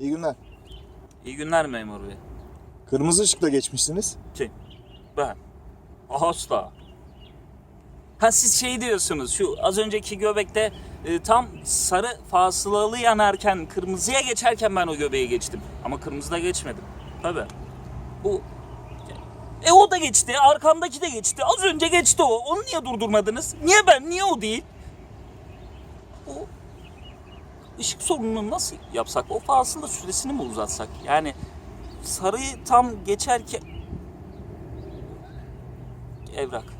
İyi günler. İyi günler memur bey. Kırmızı ışıkla geçmişsiniz. Kim? Ben. Asla. Ha siz şey diyorsunuz şu az önceki göbekte e, tam sarı fasılalı yanarken kırmızıya geçerken ben o göbeğe geçtim. Ama kırmızıda geçmedim. Tabi. Bu e o da geçti, arkamdaki de geçti. Az önce geçti o. Onu niye durdurmadınız? Niye ben, niye o değil? O ışık sorununu nasıl yapsak? O fasıla süresini mi uzatsak? Yani sarıyı tam geçerken evrak.